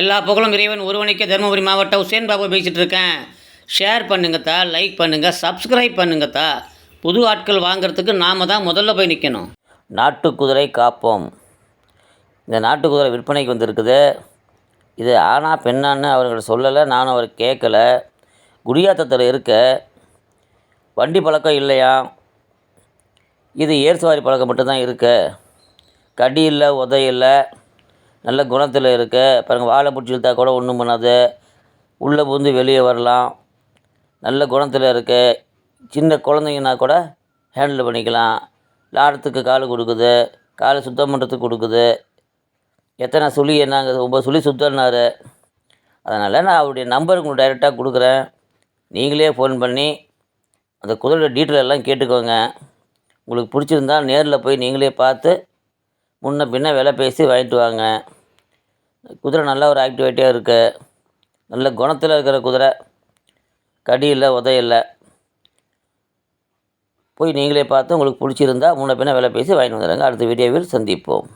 எல்லா புகழும் இறைவன் ஒருவனுக்கே தருமபுரி மாவட்டம் உசேன் பாபு பேசிகிட்டு இருக்கேன். ஷேர் பண்ணுங்கத்தா லைக் பண்ணுங்கள் சப்ஸ்கிரைப் பண்ணுங்கத்தா புது ஆட்கள் வாங்குறதுக்கு நாம் தான் முதல்ல போய் நிற்கணும் நாட்டு குதிரை காப்போம். இந்த நாட்டு குதிரை விற்பனைக்கு வந்திருக்குது. இது ஆனா பெண்ணான்னு அவர்கள் சொல்லலை நானும் அவர் கேட்கலை குடியாத்தத்தில் இருக்க வண்டி பழக்கம் இல்லையா? இது ஏர் சவாரி பழக்கம் மட்டும்தான் இருக்கு. கடி இல்லை உதை இல்லை. நல்ல குணத்தில் இருக்க. பாருங்கள் வாழை பிடிச்சி இழுத்தா கூட ஒன்றும் பண்ணாது. உள்ளே புகுந்து வெளியே வரலாம். நல்ல குணத்தில் இருக்க. சின்ன குழந்தைங்கன்னா கூட ஹேண்டில் பண்ணிக்கலாம். லாடத்துக்கு கால் கொடுக்குது. காலை சுத்தம் பண்ணுறதுக்கு கொடுக்குது. எத்தனை சுழி என்னங்க ஒம்பது சுழி சுத்தம்னாரு அதனால் நான் அவருடைய நம்பர் உங்களுக்கு டைரெக்டாக கொடுக்குறேன். நீங்களே ஃபோன் பண்ணி அந்த குதிரையோட டீட்டெயில் எல்லாம் கேட்டுக்கோங்க. உங்களுக்கு பிடிச்சிருந்தா நேரில் போய் நீங்களே பார்த்து முன்ன பின்ன விலை பேசி வாங்கிட்டு வாங்க. குதிரை நல்ல ஒரு ஆக்டிவேட்டியாக இருக்குது நல்ல குணத்தில் இருக்கிற குதிரை. கடி இல்லை உதையில்லை இல்லை போய் நீங்களே பார்த்து உங்களுக்கு பிடிச்சிருந்தா முன்ன பின்ன விலை பேசி வாங்கிட்டு வந்துடுங்க. அடுத்த வீடியோவில் சந்திப்போம்.